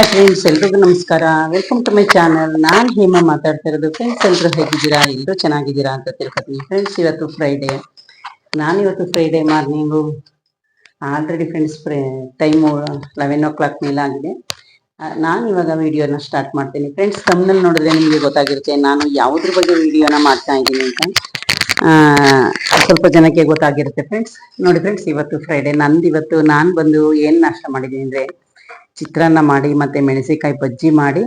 Hi friends ಎಲ್ರಿಗೂ ನಮಸ್ಕಾರ. Welcome to my channel ನಾನು ಹೇಮಾ ಮಾತಾಡ್ತಾ ಇರೋದು. ಫ್ರೆಂಡ್ಸ್ ಎಲ್ಲರೂ ಹೇಗಿದ್ದೀರಾ? ಎಲ್ಲರೂ ಚೆನ್ನಾಗಿದ್ದೀರಾ ಅಂತ ತಿಳ್ಕೊತೀನಿ. ಫ್ರೆಂಡ್ಸ್ ಇವತ್ತು ಫ್ರೈಡೇ ನಾನು ಇವತ್ತು Friday morning already friends time eleven o'clock ಮೇಲೆ ಆಗಿದೆ. ನಾನು ಇವಾಗ ವಿಡಿಯೋನ ಸ್ಟಾರ್ಟ್ ಮಾಡ್ತೀನಿ. ಫ್ರೆಂಡ್ಸ್ ತಮ್ಮನಲ್ಲಿ ನೋಡಿದ್ರೆ ನಿಮಗೆ ಗೊತ್ತಾಗಿರುತ್ತೆ. ನಾನು ಯಾವುದ್ರ ಬಗ್ಗೆ ವಿಡಿಯೋನ ಮಾಡ್ತಾ ಇದ್ದೀನಿ ಅಂತ. ಸ್ವಲ್ಪ ಜನಕ್ಕೆ ಗೊತ್ತಾಗಿರುತ್ತೆ. ಫ್ರೆಂಡ್ಸ್ ನೋಡಿ ಫ್ರೆಂಡ್ಸ್ ಇವತ್ತು ಫ್ರೈಡೇ ನಂದು ಇವತ್ತು ನಾನು ಬಂದು ಏನು ನಾಷ್ಟ ಮಾಡಿದ್ದೀನಿ ಅಂದರೆ ಚಿತ್ರಾನ್ನ ಮಾಡಿ, ಮತ್ತೆ ಮೆಣಸಿನಕಾಯಿ ಬಜ್ಜಿ ಮಾಡಿ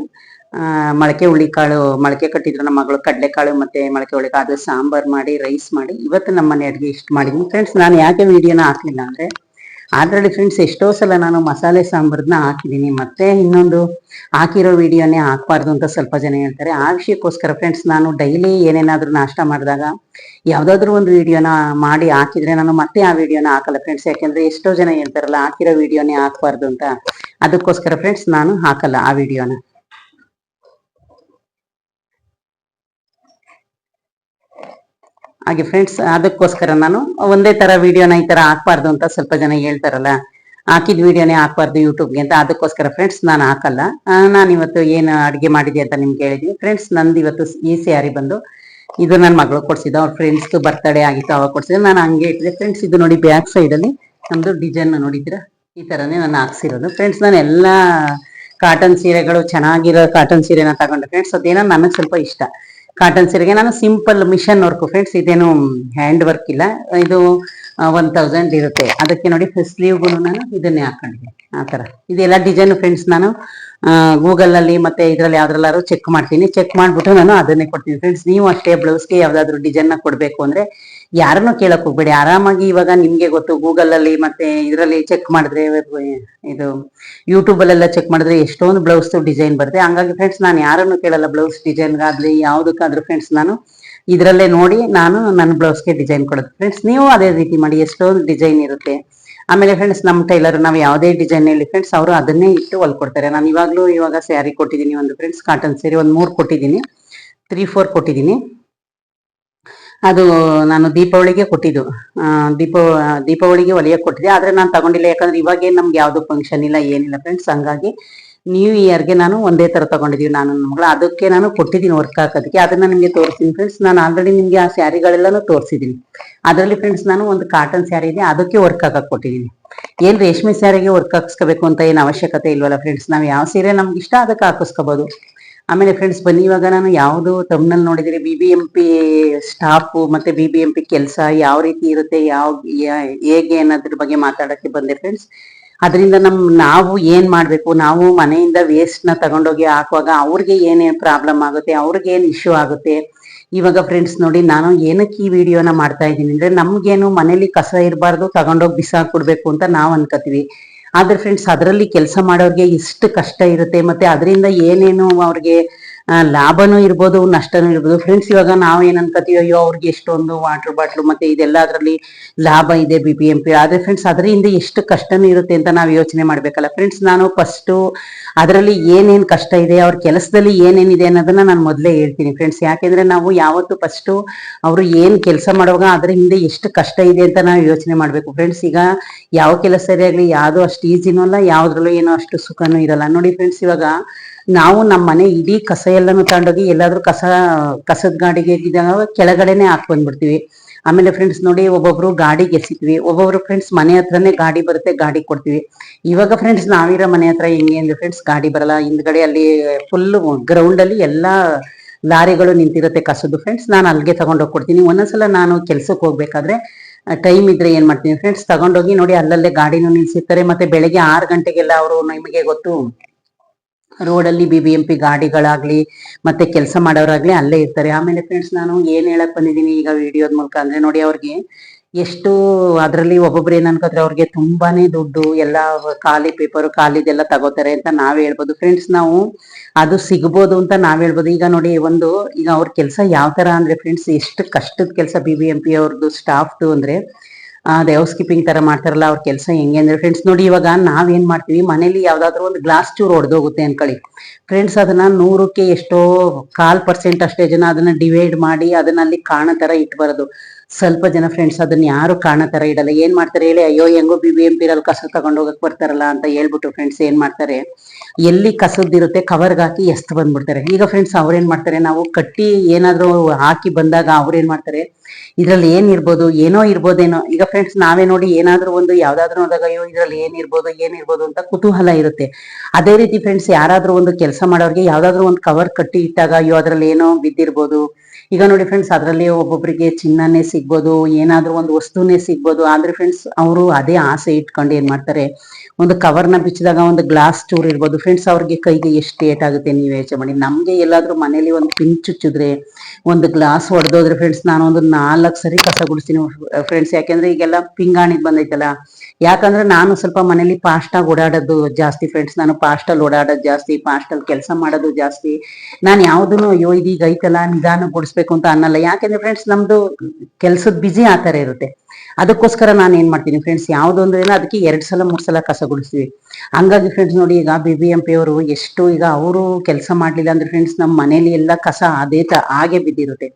ಮೊಳಕೆ ಕಾಳು ಮೊಳಕೆ ಕಟ್ಟಿದ್ರು ನಮ್ಮ ಮಗಳು ಕಡಲೆಕಾಳು, ಮತ್ತೆ ಮೊಳಕೆ ಹುಳಿಕಾಳು ಅದು ಸಾಂಬಾರ್ ಮಾಡಿ, ರೈಸ್ ಮಾಡಿ. ಇವತ್ತು ನಮ್ಮ ಮನೆ ಅಡುಗೆ ಇಷ್ಟು ಮಾಡಿದ್ದೀನಿ. ಫ್ರೆಂಡ್ಸ್ ನಾನು ಯಾಕೆ ವಿಡಿಯೋನ ಹಾಕ್ಲಿಲ್ಲ ಅಂದ್ರೆ, ಅದರಲ್ಲಿ ಫ್ರೆಂಡ್ಸ್ ಎಷ್ಟೋ ಸಲ ನಾನು ಮಸಾಲೆ ಸಾಂಬಾರ್ನ ಹಾಕಿದ್ದೀನಿ. ಮತ್ತೆ ಇನ್ನೊಂದು, ಹಾಕಿರೋ ವಿಡಿಯೋನೇ ಹಾಕ್ಬಾರ್ದು ಅಂತ ಸ್ವಲ್ಪ ಜನ ಹೇಳ್ತಾರೆ. ಆ ವಿಷಯಕ್ಕೋಸ್ಕರ ಫ್ರೆಂಡ್ಸ್ ನಾನು ಡೈಲಿ ಏನೇನಾದ್ರೂ ನಾಷ್ಟ ಮಾಡಿದಾಗ, ಯಾವ್ದಾದ್ರು ಒಂದು ವಿಡಿಯೋನ ಮಾಡಿ ಹಾಕಿದ್ರೆ ನಾನು ಮತ್ತೆ ಆ ವಿಡಿಯೋನ ಹಾಕಲ್ಲ ಫ್ರೆಂಡ್ಸ್ ಯಾಕೆಂದ್ರೆ ಎಷ್ಟೋ ಜನ ಹೇಳ್ತಾರಲ್ಲ, ಹಾಕಿರೋ ವಿಡಿಯೋನೇ ಹಾಕ್ಬಾರ್ದು ಅಂತ. ಅದಕ್ಕೋಸ್ಕರ ಫ್ರೆಂಡ್ಸ್ ನಾನು ಹಾಕಲ್ಲ ಆ ವಿಡಿಯೋನ ಹಾಗೆ ಫ್ರೆಂಡ್ಸ್ ಅದಕ್ಕೋಸ್ಕರ ನಾನು ಒಂದೇ ತರ ವಿಡಿಯೋನ ಈ ತರ ಹಾಕ್ಬಾರ್ದು ಅಂತ ಸ್ವಲ್ಪ ಜನ ಹೇಳ್ತಾರಲ್ಲ. ಹಾಕಿದ ವಿಡಿಯೋನೇ ಹಾಕ್ಬಾರ್ದು ಯೂಟ್ಯೂಬ್ಗೆ ಅಂತ ಅದಕ್ಕೋಸ್ಕರ ಫ್ರೆಂಡ್ಸ್ ನಾನು ಹಾಕಲ್ಲ. ನಾನು ಇವತ್ತು ಏನು ಅಡುಗೆ ಮಾಡಿದೆ ಅಂತ ನಿಮ್ಗೆ ಹೇಳಿದ್ದೀನಿ ಫ್ರೆಂಡ್ಸ್ ನಂದು ಇವತ್ತು ಈ ಸ್ಯಾರಿ ಬಂದು ಇದು ನನ್ನ ಮಗಳು ಕೊಡ್ಸಿದ್ದು. ಅವ್ರ ಫ್ರೆಂಡ್ಸ್ ಬರ್ತ್ಡೇ ಆಗಿತ್ತು, ಅವಾಗ ಕೊಡ್ಸಿದ್ರು ನಾನು ಹಂಗೆ ಇಟ್ಟಿದೆ ಫ್ರೆಂಡ್ಸ್ ಇದು ನೋಡಿ ಬ್ಯಾಕ್ ಸೈಡಲ್ಲಿ ನಮ್ದು ಡಿಸೈನ್ ನೋಡಿದ್ದೀರಾ? ಈ ತರನೇ ನಾನು ಹಾಕ್ಸಿರೋದು. ಫ್ರೆಂಡ್ಸ್ ನಾನು ಎಲ್ಲ ಕಾಟನ್ ಸೀರೆಗಳು ಚೆನ್ನಾಗಿರೋ ಕಾಟನ್ ಸೀರೆನ ತಗೊಂಡೆ. ಫ್ರೆಂಡ್ಸ್ ಅದೇನೋ ನನಗೆ ಸ್ವಲ್ಪ ಇಷ್ಟ. ಕಾಟನ್ ಸೀರೆಗೆ ನಾನು ಸಿಂಪಲ್ ಮಿಷನ್ ವರ್ಕ್ ಫ್ರೆಂಡ್ಸ್ ಇದೇನು ಹ್ಯಾಂಡ್ ವರ್ಕ್ ಇಲ್ಲ. ಇದು ಒನ್ ತೌಸಂಡ್ ಇರುತ್ತೆ. ಅದಕ್ಕೆ ನೋಡಿ ಸ್ಲೀವ್ಗೂ ನಾನು ಇದನ್ನೇ ಹಾಕೊಂಡೆ ಆ ಥರ ಇದೆಲ್ಲ ಡಿಸೈನ್ ಫ್ರೆಂಡ್ಸ್ ನಾನು ಗೂಗಲ್ ಅಲ್ಲಿ ಮತ್ತೆ ಇದ್ರಲ್ಲಿ ಯಾವ್ದ್ರಲ್ಲಾದ್ರು ಚೆಕ್ ಮಾಡ್ತೀನಿ. ಚೆಕ್ ಮಾಡ್ಬಿಟ್ಟು ನಾನು ಅದನ್ನೇ ಕೊಡ್ತೀನಿ. ಫ್ರೆಂಡ್ಸ್ ನೀವು ಅಷ್ಟೇ ಬ್ಲೌಸ್ಗೆ ಯಾವ್ದಾದ್ರು ಡಿಸೈನ್ನ ಕೊಡ್ಬೇಕು ಅಂದ್ರೆ ಯಾರನ್ನು ಕೇಳಕ್ ಹೋಗ್ಬೇಡಿ. ಆರಾಮಾಗಿ ಇವಾಗ ನಿಮ್ಗೆ ಗೊತ್ತು ಗೂಗಲ್ ಅಲ್ಲಿ ಮತ್ತೆ ಇದರಲ್ಲಿ ಚೆಕ್ ಮಾಡಿದ್ರೆ ಇದು ಯೂಟ್ಯೂಬ್ ಅಲ್ಲೆಲ್ಲ ಚೆಕ್ ಮಾಡಿದ್ರೆ ಎಷ್ಟೊಂದು ಬ್ಲೌಸ್ ಡಿಸೈನ್ ಬರುತ್ತೆ. ಹಂಗಾಗಿ ಫ್ರೆಂಡ್ಸ್ ನಾನು ಯಾರನ್ನು ಕೇಳಲ್ಲ. ಬ್ಲೌಸ್ ಡಿಸೈನ್ ಡಿಸೈನ್ಗಾಗ್ಲಿ ಯಾವ್ದಕ್ಕಾದ್ರೂ ಫ್ರೆಂಡ್ಸ್ ನಾನು ಇದರಲ್ಲೇ ನೋಡಿ ನಾನು ನನ್ನ ಬ್ಲೌಸ್ಗೆ ಡಿಸೈನ್ ಕೊಡೋದು. ಫ್ರೆಂಡ್ಸ್ ನೀವು ಅದೇ ರೀತಿ ಮಾಡಿ, ಎಷ್ಟೊಂದು ಡಿಸೈನ್ ಇರುತ್ತೆ. ಆಮೇಲೆ ಫ್ರೆಂಡ್ಸ್ ನಮ್ಮ ಟೈಲರ್ ನಾವು ಯಾವುದೇ ಡಿಸೈನ್ ಹೇಳಿ ಫ್ರೆಂಡ್ಸ್ ಅವರು ಅದನ್ನೇ ಇಟ್ಟು ಹೊಲ್ಕೊಡ್ತಾರೆ ನಾನು ಇವಾಗಲೂ ಇವಾಗ ಸ್ಯಾರಿ ಕೊಟ್ಟಿದ್ದೀನಿ ಒಂದು ಫ್ರೆಂಡ್ಸ್ ಕಾಟನ್ ಸೀರೆ ಒಂದು ಮೂರು ಕೊಟ್ಟಿದ್ದೀನಿ ತ್ರೀ ಫೋರ್ ಕೊಟ್ಟಿದ್ದೀನಿ ಅದು ನಾನು ದೀಪಾವಳಿಗೆ ಕೊಟ್ಟಿದ್ದು. ದೀಪ, ದೀಪಾವಳಿಗೆ ಒಲೆಯ ಕೊಟ್ಟಿದ್ದೆ. ಆದ್ರೆ ನಾನು ತಗೊಂಡಿಲ್ಲ. ಯಾಕಂದ್ರೆ ಇವಾಗ ನಮ್ಗೆ ಯಾವ್ದು ಫಂಕ್ಷನ್ ಇಲ್ಲ, ಏನಿಲ್ಲ ಫ್ರೆಂಡ್ಸ್ ಹಂಗಾಗಿ ನ್ಯೂ ಇಯರ್ಗೆ ನಾನು ಒಂದೇ ತರ ತಗೊಂಡಿದೀವಿ ನಾನು ಮಗಳ ಮಗಳು. ಅದಕ್ಕೆ ನಾನು ಕೊಟ್ಟಿದ್ದೀನಿ ವರ್ಕ್ ಹಾಕೋದಕ್ಕೆ. ಅದನ್ನ ನಿಮಗೆ ತೋರಿಸ್ತೀನಿ ಫ್ರೆಂಡ್ಸ್ ನಾನು ಆಲ್ರೆಡಿ ನಿಮಗೆ ಆ ಸ್ಯಾರಿಗಳೆಲ್ಲನೂ ತೋರಿಸಿದ್ದೀನಿ. ಅದರಲ್ಲಿ ಫ್ರೆಂಡ್ಸ್ ನಾನು ಒಂದು ಕಾಟನ್ ಸ್ಯಾರಿ ಇದೆ, ಅದಕ್ಕೆ ವರ್ಕ್ ಹಾಕಕ್ ಕೊಟ್ಟಿದ್ದೀನಿ. ಏನ್ ರೇಷ್ಮೆ ಸ್ಯಾರಿಗೆ ವರ್ಕ್ ಹಾಕಿಸ್ಕೋಬೇಕು ಅಂತ ಏನು ಅವಶ್ಯಕತೆ ಇಲ್ವಲ್ಲ ಫ್ರೆಂಡ್ಸ್ ನಾವು ಯಾವ ಸೀರೆ ನಮ್ಗೆ ಇಷ್ಟ ಅದಕ್ಕೆ ಹಾಕಿಸ್ಕೋಬಹುದು ಆಮೇಲೆ ಫ್ರೆಂಡ್ಸ್ ಬನ್ನಿ, ಇವಾಗ ನಾನು ಯಾವುದು ತಮ್ನಲ್ಲಿ ನೋಡಿದಿರಿ B B M P staff ಮತ್ತೆ ಬಿ ಬಿ ಎಂ ಪಿ ಕೆಲಸ ಯಾವ ರೀತಿ ಇರುತ್ತೆ, ಯಾವ ಹೇಗೆ ಅನ್ನೋದ್ರ ಬಗ್ಗೆ ಮಾತಾಡಕ್ಕೆ ಬಂದೆ ಫ್ರೆಂಡ್ಸ್ ಅದರಿಂದ ನಮ್, ನಾವು ಏನ್ ಮಾಡ್ಬೇಕು, ನಾವು ಮನೆಯಿಂದ ವೇಸ್ಟ್ನ ತಗೊಂಡೋಗಿ ಹಾಕುವಾಗ ಅವ್ರಿಗೆ ಏನೇನ್ ಪ್ರಾಬ್ಲಮ್ ಆಗುತ್ತೆ, ಅವ್ರಿಗೆ ಏನ್ ಇಶ್ಯೂ ಆಗುತ್ತೆ. ಇವಾಗ ಫ್ರೆಂಡ್ಸ್ ನೋಡಿ, ನಾನು ಏನಕ್ಕೆ ಈ ವಿಡಿಯೋನ ಮಾಡ್ತಾ ಇದ್ದೀನಿ ಅಂದ್ರೆ, ನಮ್ಗೇನು ಮನೇಲಿ ಕಸ ಇರಬಾರ್ದು, ತಗೊಂಡೋಗಿ ಬಿಸಾಕ್ಬಿಡ್ಬೇಕು ಅಂತ ನಾವ್ ಅನ್ಕೋತೀವಿ ಆದ್ರೆ ಫ್ರೆಂಡ್ಸ್ ಅದರಲ್ಲಿ ಕೆಲಸ ಮಾಡೋರ್ಗೆ ಇಷ್ಟು ಕಷ್ಟ ಇರುತ್ತೆ ಮತ್ತೆ ಅದರಿಂದ ಏನೇನು ಅವ್ರಿಗೆ ಲಾಭನೂ ಇರ್ಬೋದು, ನಷ್ಟನೂ ಇರ್ಬೋದು. ಫ್ರೆಂಡ್ಸ್ ಇವಾಗ ನಾವ್ ಏನ್ ಅನ್ಕೋತೀವಿ ಅಯ್ಯೋ ಅವ್ರಿಗೆ ಎಷ್ಟೊಂದು ವಾಟರ್ ಬಾಟ್ಲ್ ಮತ್ತೆ ಇದೆಲ್ಲ ಅದರಲ್ಲಿ ಲಾಭ ಇದೆ ಬಿ ಬಿ ಎಂ ಪಿ ಆದ್ರೆ ಫ್ರೆಂಡ್ಸ್ ಅದರಿಂದ ಎಷ್ಟು ಕಷ್ಟನೂ ಇರುತ್ತೆ ಅಂತ ನಾವು ಯೋಚನೆ ಮಾಡ್ಬೇಕಲ್ಲ. ಫ್ರೆಂಡ್ಸ್ ನಾನು ಫಸ್ಟ್ ಅದರಲ್ಲಿ ಏನೇನ್ ಕಷ್ಟ ಇದೆ, ಅವ್ರ ಕೆಲಸದಲ್ಲಿ ಏನೇನಿದೆ ಅನ್ನೋದನ್ನ ನಾನು ಮೊದಲೇ ಹೇಳ್ತೀನಿ ಫ್ರೆಂಡ್ಸ್ ಯಾಕೆಂದ್ರೆ ನಾವು ಯಾವತ್ತು ಫಸ್ಟ್ ಅವರು ಏನ್ ಕೆಲಸ ಮಾಡುವಾಗ ಅದ್ರ ಹಿಂದೆ ಎಷ್ಟು ಕಷ್ಟ ಇದೆ ಅಂತ ನಾವು ಯೋಚನೆ ಮಾಡ್ಬೇಕು. ಫ್ರೆಂಡ್ಸ್ ಈಗ ಯಾವ ಕೆಲಸ ಆಗ್ಲಿ, ಯಾವ್ದು ಅಷ್ಟು ಈಸಿನೂ ಅಲ್ಲ, ಯಾವ್ದ್ರಲ್ಲೂ ಏನೋ ಅಷ್ಟು ಸುಖನೂ ಇರಲ್ಲ. ನೋಡಿ ಫ್ರೆಂಡ್ಸ್ ಇವಾಗ ನಾವು ನಮ್ಮ ಮನೆ ಇಡೀ ಕಸ ಎಲ್ಲಾನು ತಗೊಂಡೋಗಿ ಎಲ್ಲಾದ್ರೂ ಕಸ, ಕಸದ ಗಾಡಿಗೆ ಕೆಳಗಡೆನೆ ಹಾಕ್ ಬಂದ್ಬಿಡ್ತೀವಿ. ಆಮೇಲೆ ಫ್ರೆಂಡ್ಸ್ ನೋಡಿ ಒಬ್ಬೊಬ್ರು ಗಾಡಿಗೆ ಎಸಿತೀವಿ ಒಬ್ಬೊಬ್ರು ಫ್ರೆಂಡ್ಸ್ ಮನೆ ಹತ್ರನೇ ಗಾಡಿ ಬರುತ್ತೆ, ಗಾಡಿ ಕೊಡ್ತೀವಿ. ಇವಾಗ ಫ್ರೆಂಡ್ಸ್ ನಾವಿರೋ ಮನೆ ಹತ್ರ ಹೆಂಗೆ ಅಂದ್ರೆ ಫ್ರೆಂಡ್ಸ್ ಗಾಡಿ ಬರಲ್ಲ. ಹಿಂದ್ಗಡೆ ಅಲ್ಲಿ ಫುಲ್ ಗ್ರೌಂಡ್ ಅಲ್ಲಿ ಎಲ್ಲಾ ಲಾರಿಗಳು ನಿಂತಿರುತ್ತೆ ಕಸದ್ದು. ಫ್ರೆಂಡ್ಸ್ ನಾನು ಅಲ್ಲಿಗೆ ತಗೊಂಡೋಗಿ ಕೊಡ್ತೀನಿ. ಒಂದೊಂದ್ಸಲ ನಾನು ಕೆಲ್ಸಕ್ಕೆ ಹೋಗ್ಬೇಕಾದ್ರೆ ಟೈಮ್ ಇದ್ರೆ ಏನ್ ಮಾಡ್ತೀನಿ? ಫ್ರೆಂಡ್ಸ್ ತಗೊಂಡೋಗಿ ನೋಡಿ ಅಲ್ಲಲ್ಲೇ ಗಾಡಿನೂ ನಿಲ್ಸಿರ್ತಾರೆ. ಮತ್ತೆ ಬೆಳಗ್ಗೆ ಆರು ಗಂಟೆಗೆಲ್ಲ ಅವರು ನಿಮಗೆ ಗೊತ್ತು ರೋಡಲ್ಲಿ ಬಿ ಬಿ ಎಂ ಪಿ ಗಾಡಿಗಳಾಗ್ಲಿ, ಮತ್ತೆ ಕೆಲಸ ಮಾಡೋರಾಗ್ಲಿ ಅಲ್ಲೇ ಇರ್ತಾರೆ. ಆಮೇಲೆ ಫ್ರೆಂಡ್ಸ್ ನಾನು ಏನ್ ಹೇಳಕ್ ಬಂದಿದ್ದೀನಿ ಈಗ ವಿಡಿಯೋದ ಮೂಲಕ ಅಂದ್ರೆ ನೋಡಿ ಅವ್ರಿಗೆ ಎಷ್ಟು ಅದರಲ್ಲಿ ಒಬ್ಬೊಬ್ರು ಏನ್ ಅನ್ಕೋತಾರೆ, ಅವ್ರಿಗೆ ತುಂಬಾನೇ ದುಡ್ಡು, ಎಲ್ಲ ಖಾಲಿ ಪೇಪರ್ ಖಾಲಿದೆಲ್ಲ ತಗೋತಾರೆ ಅಂತ ನಾವ್ ಹೇಳ್ಬೋದು. ಫ್ರೆಂಡ್ಸ್ ನಾವು ಅದು ಸಿಗ್ಬೋದು ಅಂತ ನಾವ್ ಹೇಳ್ಬೋದು. ಈಗ ನೋಡಿ ಒಂದು, ಈಗ ಅವ್ರ ಕೆಲಸ ಯಾವ ತರ ಅಂದ್ರೆ ಫ್ರೆಂಡ್ಸ್ ಎಷ್ಟು ಕಷ್ಟದ ಕೆಲಸ ಬಿ ಬಿ ಎಂ ಪಿ ಅವ್ರದ್ದು ಸ್ಟಾಫ್ದು ಅಂದ್ರೆ ಅದೇ ಹೌಸ್ ಕೀಪಿಂಗ್ ತರ ಮಾಡ್ತಾರಲ್ಲ ಅವ್ರ ಕೆಲಸ ಹೆಂಗೆ ಅಂದ್ರೆ ಫ್ರೆಂಡ್ಸ್ ನೋಡಿ ಇವಾಗ ನಾವೇನ್ ಮಾಡ್ತೀವಿ? ಮನೇಲಿ ಯಾವ್ದಾದ್ರು ಒಂದು ಗ್ಲಾಸ್ ಚೂರು ಹೊಡೆದೋಗುತ್ತೆ ಅನ್ಕೊಳ್ಳಿ. ಫ್ರೆಂಡ್ಸ್ ಅದನ್ನ ನೂರಕ್ಕೆ ಎಷ್ಟೋ ಕಾಲ್ ಪರ್ಸೆಂಟ್ ಅಷ್ಟೇ ಜನ ಅದನ್ನ ಡಿವೈಡ್ ಮಾಡಿ ಅದನ್ನ ಅಲ್ಲಿ ಕಾಣೋ ತರ ಇಟ್ಟು ಬರೋದು. ಸ್ವಲ್ಪ ಜನ ಫ್ರೆಂಡ್ಸ್ ಅದನ್ನ ಯಾರು ಕಾಣೋ ತರ ಇಡಲ್ಲ. ಏನ್ ಮಾಡ್ತಾರೆ ಹೇಳಿ? ಅಯ್ಯೋ, ಹೆಂಗೋ ಬಿ ಬಿ ಎಂ ಪಿ ಕಸ ತಗೊಂಡ್ ಹೋಗಕ್ ಬರ್ತಾರಲ್ಲ ಅಂತ ಹೇಳ್ಬಿಟ್ಟು ಫ್ರೆಂಡ್ಸ್ ಏನ್ ಮಾಡ್ತಾರೆ? ಎಲ್ಲಿ ಕಸದಿರುತ್ತೆ ಕವರ್ಗೆ ಹಾಕಿ ಎಸ್ತ್ ಬಂದ್ಬಿಡ್ತಾರೆ. ಈಗ ಫ್ರೆಂಡ್ಸ್ ಅವ್ರೇನ್ ಮಾಡ್ತಾರೆ, ನಾವು ಕಟ್ಟಿ ಏನಾದ್ರೂ ಹಾಕಿ ಬಂದಾಗ ಅವ್ರೇನ್ ಮಾಡ್ತಾರೆ, ಇದ್ರಲ್ಲಿ ಏನ್ ಇರ್ಬೋದು, ಏನೋ ಇರ್ಬೋದೇನೋ, ಈಗ ಫ್ರೆಂಡ್ಸ್ ನಾವೇ ನೋಡಿ ಏನಾದ್ರೂ ಒಂದು ಯಾವ್ದಾದ್ರು ನೋಡಿದಾಗ ಅಯ್ಯೋ, ಇದ್ರಲ್ಲಿ ಏನ್ ಇರ್ಬೋದು ಏನ್ ಇರ್ಬೋದು ಅಂತ ಕುತೂಹಲ ಇರುತ್ತೆ. ಅದೇ ರೀತಿ ಫ್ರೆಂಡ್ಸ್ ಯಾರಾದ್ರೂ ಒಂದು ಕೆಲಸ ಮಾಡೋರಿಗೆ ಯಾವ್ದಾದ್ರು ಒಂದು ಕವರ್ ಕಟ್ಟಿ ಇಟ್ಟಾಗ, ಅಯ್ಯೋ, ಅದ್ರಲ್ಲಿ ಏನೋ ಬಿದ್ದಿರ್ಬೋದು ಈಗ ನೋಡಿ ಫ್ರೆಂಡ್ಸ್ ಅದರಲ್ಲಿ ಒಬ್ಬೊಬ್ಬರಿಗೆ ಚಿನ್ನನೇ ಸಿಗ್ಬೋದು, ಏನಾದ್ರೂ ಒಂದು ವಸ್ತುನೇ ಸಿಗ್ಬೋದು. ಆದ್ರೆ ಫ್ರೆಂಡ್ಸ್ ಅವರು ಅದೇ ಆಸೆ ಇಟ್ಕೊಂಡು ಏನ್ ಮಾಡ್ತಾರೆ, ಒಂದು ಕವರ್ನ ಬಿಚ್ಚಿದಾಗ ಒಂದು ಗ್ಲಾಸ್ ಚೂರ್ ಇರ್ಬೋದು. ಫ್ರೆಂಡ್ಸ್ ಅವ್ರಿಗೆ ಕೈಗೆ ಎಷ್ಟು ಏಟ್ ಆಗುತ್ತೆ ನೀವು ಯೋಚನೆ ಮಾಡಿ. ನಮ್ಗೆ ಎಲ್ಲಾದ್ರೂ ಮನೇಲಿ ಒಂದು ಪಿಂಚ್ ಚುಚ್ಚಿದ್ರೆ ಒಂದು ಗ್ಲಾಸ್ ಹೊಡೆದೋದ್ರೆ ಫ್ರೆಂಡ್ಸ್ ನಾನು ಒಂದು ನಾಲ್ಕು ಸರಿ ಕಸ ಗುಡಿಸ್ತೀನಿ ಫ್ರೆಂಡ್ಸ್ ಯಾಕೆಂದ್ರೆ ಈಗೆಲ್ಲ ಪಿಂಗಾಣಿಗೆ ಬಂದೈತಲ್ಲ ಯಾಕಂದ್ರೆ ನಾನು ಸ್ವಲ್ಪ ಮನೇಲಿ ಫಾಸ್ಟಾಗಿ ಓಡಾಡೋದು ಜಾಸ್ತಿ ಫ್ರೆಂಡ್ಸ್ ನಾನು ಫಾಸ್ಟಲ್ಲಿ ಓಡಾಡೋದು ಜಾಸ್ತಿ ಫಾಸ್ಟಲ್ಲಿ ಕೆಲಸ ಮಾಡೋದು ಜಾಸ್ತಿ. ನಾನು ಯಾವುದನ್ನು ಅಯ್ಯೋ, ಇದೀಗ ಐತಲ್ಲ, ನಿಧಾನ ಗುಡಿಸ್ಬೇಕು ಅಂತ ಅನ್ನಲ್ಲ. ಯಾಕೆಂದ್ರೆ ಫ್ರೆಂಡ್ಸ್ ನಮ್ದು ಕೆಲ್ಸದ ಬಿಸಿ ಆ ಥರ ಇರುತ್ತೆ. ಅದಕ್ಕೋಸ್ಕರ ನಾನು ಏನ್ ಮಾಡ್ತೀನಿ ಫ್ರೆಂಡ್ಸ್ ಯಾವ್ದು ಅಂದ್ರೆ ಅದಕ್ಕೆ ಎರಡ್ ಸಲ, ಮೂರ್ ಸಲ ಕಸ ಗುಡಿಸ್ತೀವಿ. ಹಂಗಾಗಿ ಫ್ರೆಂಡ್ಸ್ ನೋಡಿ ಈಗ ಬಿ ಬಿ ಎಂ ಪಿ ಅವರು ಎಷ್ಟು ಈಗ ಅವರು ಕೆಲಸ ಮಾಡ್ಲಿಲ್ಲ ಅಂದ್ರೆ ಫ್ರೆಂಡ್ಸ್ ನಮ್ಮ ಮನೇಲಿ ಎಲ್ಲ ಕಸ ಅದೇ ತ, ಹಾಗೆ ಬಿದ್ದಿರುತ್ತೆ.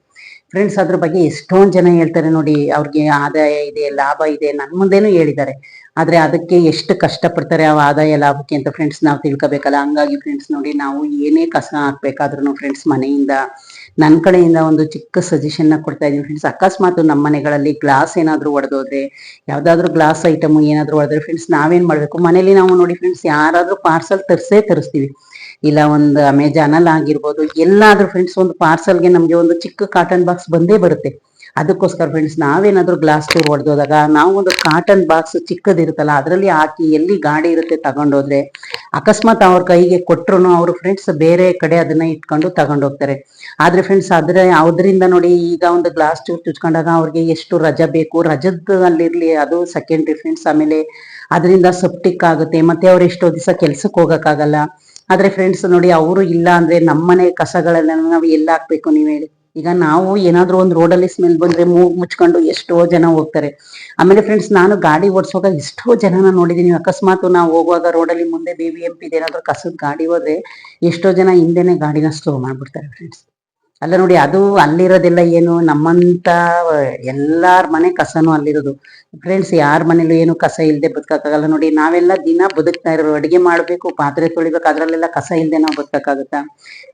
ಫ್ರೆಂಡ್ಸ್ ಅದ್ರ ಬಗ್ಗೆ ಎಷ್ಟೊಂದ್ ಜನ ಹೇಳ್ತಾರೆ ನೋಡಿ, ಅವ್ರಿಗೆ ಆದಾಯ ಇದೆ, ಲಾಭ ಇದೆ, ನನ್ ಮುಂದೆನೂ ಹೇಳಿದ್ದಾರೆ. ಆದ್ರೆ ಅದಕ್ಕೆ ಎಷ್ಟು ಕಷ್ಟ ಪಡ್ತಾರೆ ಆ ಆದಾಯ ಲಾಭಕ್ಕೆ ಅಂತ ಫ್ರೆಂಡ್ಸ್ ನಾವು ತಿಳ್ಕೊಬೇಕಲ್ಲ. ಹಂಗಾಗಿ ಫ್ರೆಂಡ್ಸ್ ನೋಡಿ ನಾವು ಏನೇ ಕಸ ಹಾಕ್ಬೇಕಾದ್ರೂ ಫ್ರೆಂಡ್ಸ್ ಮನೆಯಿಂದ ನನ್ನ ಕಡೆಯಿಂದ ಒಂದು ಚಿಕ್ಕ ಸಜೆಷನ್ ಕೊಡ್ತಾ ಇದೀನಿ ಫ್ರೆಂಡ್ಸ್ ಅಕಸ್ಮಾತ್ ನಮ್ಮ ಮನೆಗಳಲ್ಲಿ ಗ್ಲಾಸ್ ಏನಾದರೂ ಒಡೆದೋದ್ರೆ, ಯಾವ್ದಾದ್ರು ಗ್ಲಾಸ್ ಐಟಮ್ ಏನಾದ್ರೂ ಒಡೆದ್ರೆ ಫ್ರೆಂಡ್ಸ್ ನಾವೇನ್ ಮಾಡ್ಬೇಕು? ಮನೇಲಿ ನಾವು ನೋಡಿ ಫ್ರೆಂಡ್ಸ್ ಯಾರಾದ್ರೂ ಪಾರ್ಸಲ್ ತರ್ಸೇ ತರಿಸ್ತೀವಿ. ಇಲ್ಲ ಒಂದು ಅಮೆಜಾನ್ ಅಲ್ಲಿ ಆಗಿರ್ಬೋದು, ಎಲ್ಲಾದ್ರೂ ಫ್ರೆಂಡ್ಸ್ ಒಂದು ಪಾರ್ಸಲ್ಗೆ ನಮ್ಗೆ ಒಂದು ಚಿಕ್ಕ ಕಾಟನ್ ಬಾಕ್ಸ್ ಬಂದೇ ಬರುತ್ತೆ. ಅದಕ್ಕೋಸ್ಕರ ಫ್ರೆಂಡ್ಸ್ ನಾವೇನಾದ್ರೂ ಗ್ಲಾಸ್ ಟೂರ್ ಹೊಡೆದೋದಾಗ ನಾವು ಒಂದು ಕಾಟನ್ ಬಾಕ್ಸ್ ಚಿಕ್ಕದಿರುತ್ತಲ್ಲ ಅದರಲ್ಲಿ ಹಾಕಿ ಎಲ್ಲಿ ಗಾಡಿ ಇರುತ್ತೆ ತಗೊಂಡೋದ್ರೆ, ಅಕಸ್ಮಾತ್ ಅವ್ರ ಕೈಗೆ ಕೊಟ್ರು ಅವರು ಫ್ರೆಂಡ್ಸ್ ಬೇರೆ ಕಡೆ ಅದನ್ನ ಇಟ್ಕೊಂಡು ತಗೊಂಡೋಗ್ತಾರೆ. ಆದ್ರೆ ಫ್ರೆಂಡ್ಸ್ ಅದ್ರ ಅದರಿಂದ ನೋಡಿ ಈಗ ಒಂದು ಗ್ಲಾಸ್ ಟೂರ್ ಚುಚ್ಕೊಂಡಾಗ ಅವ್ರಿಗೆ ಎಷ್ಟು ರಜ ಬೇಕು, ರಜದ ಅಲ್ಲಿರ್ಲಿ ಅದು ಸೆಕೆಂಡ್ರಿ ಫ್ರೆಂಡ್ಸ್ ಆಮೇಲೆ ಅದರಿಂದ ಸೆಪ್ಟಿಕ್ ಆಗುತ್ತೆ, ಮತ್ತೆ ಅವ್ರು ಎಷ್ಟೋ ದಿವಸ ಕೆಲ್ಸಕ್ಕೆ ಹೋಗಕ್ಕಾಗಲ್ಲ. ಆದ್ರೆ ಫ್ರೆಂಡ್ಸ್ ನೋಡಿ ಅವರು ಇಲ್ಲ ಅಂದ್ರೆ ನಮ್ಮನೆ ಕಸಗಳೆಲ್ಲ ನಾವು ಎಲ್ಲ ಹಾಕ್ಬೇಕು ನೀವ್ ಹೇಳಿ. ಈಗ ನಾವು ಏನಾದ್ರೂ ಒಂದು ರೋಡಲ್ಲಿ ಸ್ಮೆಲ್ ಬಂದ್ರೆ ಮೂಗ್ ಮುಚ್ಕೊಂಡು ಎಷ್ಟೋ ಜನ ಹೋಗ್ತಾರೆ. ಆಮೇಲೆ ಫ್ರೆಂಡ್ಸ್ ನಾನು ಗಾಡಿ ಓಡಿಸುವಾಗ ಎಷ್ಟೋ ಜನನ ನೋಡಿದೀನಿ. ಅಕಸ್ಮಾತ್ ನಾವು ಹೋಗುವಾಗ ರೋಡಲ್ಲಿ ಮುಂದೆ ಬಿ ಬಿ ಎಂ ಪಿ ಏನಾದ್ರು ಕಸದ ಗಾಡಿ ಹೋದ್ರೆ ಎಷ್ಟೋ ಜನ ಹಿಂದೆನೆ ಗಾಡಿನ ಸ್ಲೋ ಮಾಡ್ಬಿಡ್ತಾರೆ ಫ್ರೆಂಡ್ಸ್ ಅಲ್ಲ ನೋಡಿ, ಅದು ಅಲ್ಲಿರೋದಿಲ್ಲ ಏನು ನಮ್ಮಂತ ಎಲ್ಲಾರ ಮನೆ ಕಸನೂ ಅಲ್ಲಿರೋದು. ಫ್ರೆಂಡ್ಸ್ ಯಾರ ಮನೇಲೂ ಏನು ಕಸ ಇಲ್ಲದೆ ಬದುಕಕ್ಕಾಗಲ್ಲ ನೋಡಿ, ನಾವೆಲ್ಲ ದಿನ ಬದುಕ್ತಾ ಇರೋ ಅಡಿಗೆ ಮಾಡ್ಬೇಕು, ಪಾತ್ರೆ ತೊಳಿಬೇಕು, ಅದ್ರಲ್ಲೆಲ್ಲ ಕಸ ಇಲ್ಲದೆ ನಾವು ಬದುಕಕ್ಕಾಗತ್ತಾ?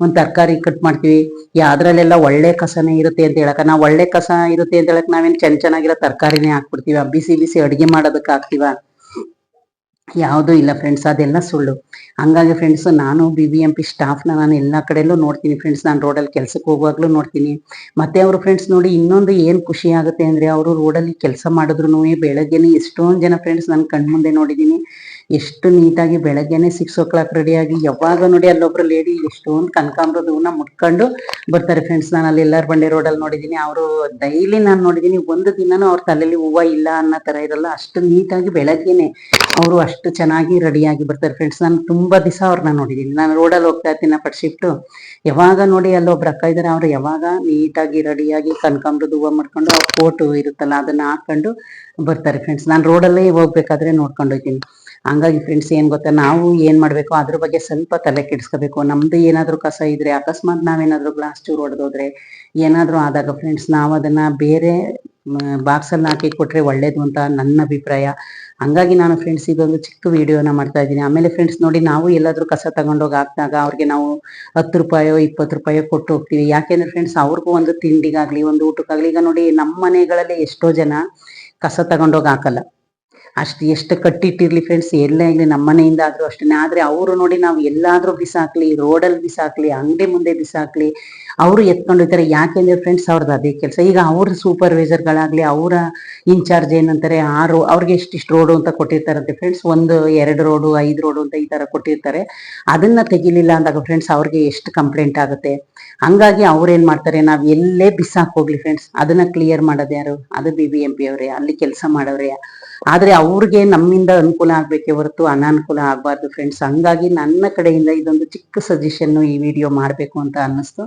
ಒಂದ್ ತರಕಾರಿ ಕಟ್ ಮಾಡ್ತೀವಿ ಯಾವ್ದ್ರಲ್ಲೆಲ್ಲ ಒಳ್ಳೆ ಕಸನೇ ಇರುತ್ತೆ ಅಂತ ಹೇಳಕ ನಾವು ಒಳ್ಳೆ ಕಸ ಇರುತ್ತೆ ಅಂತ ಹೇಳಕ್ ನಾವೇನ್ ಚೆನ್ನ ಚೆನ್ನಾಗಿರೋ ತರಕಾರಿನೇ ಹಾಕ್ಬಿಡ್ತೀವ? ಬಿಸಿ ಬಿಸಿ ಅಡಿಗೆ ಮಾಡೋದಕ್ಕೆ ಹಾಕ್ತಿವ ಯಾವುದೂ ಇಲ್ಲ ಫ್ರೆಂಡ್ಸ್ ಅದೆಲ್ಲ ಸುಳ್ಳು. ಹಂಗಾಗಿ ಫ್ರೆಂಡ್ಸ್ ನಾನು ಬಿ ಬಿ ಎಂ ಪಿ ಸ್ಟಾಫ್ನ ನಾನು ಎಲ್ಲ ಕಡೆಯಲ್ಲೂ ನೋಡ್ತೀನಿ ಫ್ರೆಂಡ್ಸ್ ನಾನು ರೋಡಲ್ಲಿ ಕೆಲಸಕ್ಕೆ ಹೋಗುವಾಗಲೂ ನೋಡ್ತೀನಿ. ಮತ್ತೆ ಅವರು ಫ್ರೆಂಡ್ಸ್ ನೋಡಿ ಇನ್ನೊಂದು ಏನು ಖುಷಿ ಆಗುತ್ತೆ ಅಂದರೆ ಅವರು ರೋಡಲ್ಲಿ ಕೆಲಸ ಮಾಡಿದ್ರು ಬೆಳಗ್ಗೆನೆ ಎಷ್ಟೊಂದು ಜನ ಫ್ರೆಂಡ್ಸ್ ನನ್ನ ಕಣ್ಮುಂದೆ ನೋಡಿದ್ದೀನಿ. ಎಷ್ಟು ನೀಟಾಗಿ ಬೆಳಗ್ಗೆನೆ ಸಿಕ್ಸ್ ಓ ಕ್ಲಾಕ್ ರೆಡಿಯಾಗಿ ಯಾವಾಗ ನೋಡಿ ಅಲ್ಲೊಬ್ರು ಲೇಡಿ ಎಷ್ಟೊಂದು ಕನಕಾಂಬ್ರದ ಹೂವನ್ನ ಮುಟ್ಕೊಂಡು ಬರ್ತಾರೆ ಫ್ರೆಂಡ್ಸ್ ನಾನು ಅಲ್ಲಿ ಎಲ್ಲರ ಬಂಡೆ ರೋಡಲ್ಲಿ ನೋಡಿದ್ದೀನಿ. ಅವರು ಡೈಲಿ ನಾನು ನೋಡಿದ್ದೀನಿ, ಒಂದು ದಿನನೂ ಅವ್ರ ತಲೆಯಲ್ಲಿ ಹೂವು ಇಲ್ಲ ಅನ್ನೋ ಥರ ಇರಲ್ಲ, ಅಷ್ಟು ನೀಟಾಗಿ ಬೆಳಗ್ಗೆನೆ. ಅವರು ಚೆನ್ನಾಗಿ ರೆಡಿಯಾಗಿ ಬರ್ತಾರೆ ಫ್ರೆಂಡ್ಸ್ ನಾನು ತುಂಬಾ ದಿವಸ ಅವ್ರನ್ನ ನೋಡಿದ್ದೀನಿ ನಾನು ರೋಡಲ್ಲಿ ಹೋಗ್ತಾ ಇರ್ತೀನಿ ಪಟ್ ಶಿಫ್ಟ್ ಯಾವಾಗ ನೋಡಿ ಅಲ್ಲೊಬ್ರು ಅಕ್ಕ ಇದ್ದಾರೆ ಅವ್ರು ಯಾವಾಗ ನೀಟಾಗಿ ರೆಡಿಯಾಗಿ ಕನಕಾಂಬರದ ಹೂವು ಮಾಡ್ಕೊಂಡು ಅವ್ರ ಕೋಟು ಇರುತ್ತಲ್ಲ, ಅದನ್ನ ಹಾಕೊಂಡು ಬರ್ತಾರೆ ಫ್ರೆಂಡ್ಸ್ ನಾನು ರೋಡಲ್ಲೇ ಹೋಗ್ಬೇಕಾದ್ರೆ ನೋಡ್ಕೊಂಡು ಹೋಗ್ತೀನಿ. ಹಂಗಾಗಿ ಫ್ರೆಂಡ್ಸ್ ಏನ್ ಗೊತ್ತಾ? ನಾವು ಏನ್ ಮಾಡ್ಬೇಕು, ಅದ್ರ ಬಗ್ಗೆ ಸ್ವಲ್ಪ ತಲೆ ಕೆಡಿಸ್ಕೋಬೇಕು. ನಮ್ದು ಏನಾದ್ರೂ ಕಸ ಇದ್ರೆ, ಅಕಸ್ಮಾತ್ ನಾವೇನಾದ್ರೂ ಗ್ಲಾಸ್ ಚೂರ್ ಹೊಡೆದೋದ್ರೆ ಏನಾದ್ರು ಆದಾಗ ಫ್ರೆಂಡ್ಸ್ ನಾವು ಅದನ್ನ ಬೇರೆ ಬಾಕ್ಸ್ ಅಲ್ಲಿ ಹಾಕಿ ಕೊಟ್ರೆ ಒಳ್ಳೇದು ಅಂತ ನನ್ನ ಅಭಿಪ್ರಾಯ. ಹಂಗಾಗಿ ನಾನು ಫ್ರೆಂಡ್ಸ್ ಇದೊಂದು ಚಿಕ್ಕ ವಿಡಿಯೋನ ಮಾಡ್ತಾ ಇದ್ದೀನಿ. ಆಮೇಲೆ ಫ್ರೆಂಡ್ಸ್ ನೋಡಿ ನಾವು ಎಲ್ಲಾದ್ರೂ ಕಸ ತಗೊಂಡೋಗಿ ಹಾಕಿದಾಗ ಅವ್ರಿಗೆ ನಾವು ಹತ್ತು ರೂಪಾಯೋ, ಇಪ್ಪತ್ತು ರೂಪಾಯೋ ಕೊಟ್ಟು ಹೋಗ್ತೀವಿ. ಯಾಕೆಂದ್ರೆ ಫ್ರೆಂಡ್ಸ್ ಅವ್ರಿಗೂ ಒಂದು ತಿಂಡಿಗಾಗ್ಲಿ, ಒಂದು ಊಟಕ್ಕಾಗ್ಲಿ, ಈಗ ನೋಡಿ ನಮ್ಮ ಮನೆಗಳಲ್ಲಿ ಎಷ್ಟೋ ಜನ ಕಸ ತಗೊಂಡೋಗಿ ಹಾಕಲ್ಲ. ಅಷ್ಟು, ಎಷ್ಟು ಕಟ್ಟಿಟ್ಟಿರ್ಲಿ ಫ್ರೆಂಡ್ಸ್ ಎಲ್ಲೇ ಇರಲಿ ನಮ್ಮ ಮನೆಯಿಂದ ಆದ್ರೂ ಅಷ್ಟೇ ಆದ್ರೆ ಅವರು ನೋಡಿ ನಾವು ಎಲ್ಲಾದ್ರೂ ಬಿಸಾಕ್ಲಿ ರೋಡಲ್ಲಿ ಬಿಸಾಕ್ಲಿ, ಅಂಗಡಿ ಮುಂದೆ ಬಿಸಾಕ್ಲಿ ಅವರು ಎತ್ಕೊಂಡಿರ್ತಾರೆ. ಯಾಕೆಂದ್ರೆ ಫ್ರೆಂಡ್ಸ್ ಅವ್ರದ್ದು ಅದೇ ಕೆಲಸ. ಈಗ ಅವ್ರ ಸೂಪರ್ವೈಸರ್ಗಳಾಗ್ಲಿ ಅವರ ಇನ್ಚಾರ್ಜ್ ಏನಂತಾರೆ ಆರು ಅವ್ರಿಗೆ ಎಷ್ಟಿಷ್ಟು ರೋಡು ಅಂತ ಕೊಟ್ಟಿರ್ತಾರಂತೆ ಫ್ರೆಂಡ್ಸ್ ಒಂದು, ಎರಡು ರೋಡು, ಐದು ರೋಡು ಅಂತ ಈ ತರ ಕೊಟ್ಟಿರ್ತಾರೆ. ಅದನ್ನ ತೆಗಿಲಿಲ್ಲ ಅಂದಾಗ ಫ್ರೆಂಡ್ಸ್ ಅವ್ರಿಗೆ ಎಷ್ಟು ಕಂಪ್ಲೇಂಟ್ ಆಗುತ್ತೆ? ಹಂಗಾಗಿ ಅವ್ರೇನ್ ಮಾಡ್ತಾರೆ, ನಾವ್ ಎಲ್ಲೇ ಬಿಸಾಕ್ ಹೋಗ್ಲಿ ಫ್ರೆಂಡ್ಸ್ ಅದನ್ನ ಕ್ಲಿಯರ್ ಮಾಡೋದು ಯಾರು? ಅದು ಬಿ ಬಿ ಎಂ ಪಿ ಅವರೇ, ಅಲ್ಲಿ ಕೆಲಸ ಮಾಡೋರೇ ಆದ್ರೆ ಅವ್ರಿಗೆ ನಮ್ಮಿಂದ ಅನುಕೂಲ ಆಗ್ಬೇಕೆ ಹೊರತು ಅನಾನುಕೂಲ ಆಗ್ಬಾರ್ದು ಫ್ರೆಂಡ್ಸ್ ಹಂಗಾಗಿ ನನ್ನ ಕಡೆಯಿಂದ ಇದೊಂದು ಚಿಕ್ಕ ಸಜೆಷನ್ ಈ ವಿಡಿಯೋ ಮಾಡ್ಬೇಕು ಅಂತ ಅನ್ನಿಸ್ತು.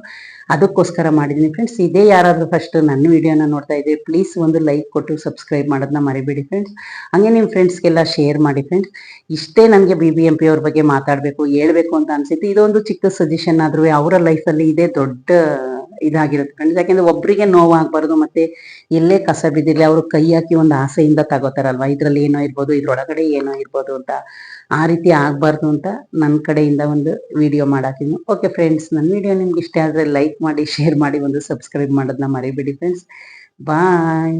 ಅದಕ್ಕೋಸ್ಕರ ಮಾಡಿದೀನಿ ಫ್ರೆಂಡ್ಸ್ ಇದೇ ಯಾರಾದರೂ ಫಸ್ಟ್ ನನ್ನ ವಿಡಿಯೋನ ನೋಡ್ತಾ ಇದ್ದೀವಿ ಪ್ಲೀಸ್ ಒಂದು ಲೈಕ್ ಕೊಟ್ಟು ಸಬ್ಸ್ಕ್ರೈಬ್ ಮಾಡೋದನ್ನ ಮರಿಬೇಡಿ ಫ್ರೆಂಡ್ಸ್ ಹಂಗೆ ನಿಮ್ಮ ಫ್ರೆಂಡ್ಸ್ಗೆಲ್ಲ ಶೇರ್ ಮಾಡಿ ಫ್ರೆಂಡ್ಸ್ ಇಷ್ಟೇ ನನಗೆ ಬಿ ಬಿ ಎಂ ಪಿ ಅವ್ರ ಬಗ್ಗೆ ಮಾತಾಡಬೇಕು, ಹೇಳಬೇಕು ಅಂತ ಅನ್ಸುತ್ತೆ ಇದೊಂದು ಚಿಕ್ಕ ಸಜೆಷನ್ ಆದ್ರೂ ಅವರ ಲೈಫಲ್ಲಿ ಇದೇ ದೊಡ್ಡ ಇದಾಗಿರುತ್ತೆ. ಫ್ರೆಂಡ್ಸ್ ಯಾಕೆಂದ್ರೆ ಒಬ್ಬರಿಗೆ ನೋವಾಗಬಾರ್ದು, ಮತ್ತೆ ಎಲ್ಲೇ ಕಸ ಬಿದ್ದಿರಲಿ ಅವರು ಕೈ ಹಾಕಿ ಒಂದು ಆಸೆಯಿಂದ ತಗೋತಾರಲ್ವಾ? ಇದ್ರಲ್ಲಿ ಏನೋ ಇರ್ಬೋದು, ಇದ್ರೊಳಗಡೆ ಏನೋ ಇರ್ಬೋದು ಅಂತ ಆ ರೀತಿ ಆಗ್ಬಾರ್ದು ಅಂತ ನನ್ನ ಕಡೆಯಿಂದ ಒಂದು ವಿಡಿಯೋ ಮಾಡಾಕಿದ್ನು ಓಕೆ ಫ್ರೆಂಡ್ಸ್ ನನ್ನ ವಿಡಿಯೋ ನಿಮ್ಗೆ ಇಷ್ಟ ಆದರೆ ಲೈಕ್ ಮಾಡಿ ಶೇರ್ ಮಾಡಿ, ಒಂದು ಸಬ್ಸ್ಕ್ರೈಬ್ ಮಾಡೋದನ್ನ ಮರಿಬೇಡಿ ಫ್ರೆಂಡ್ಸ್ ಬಾಯ್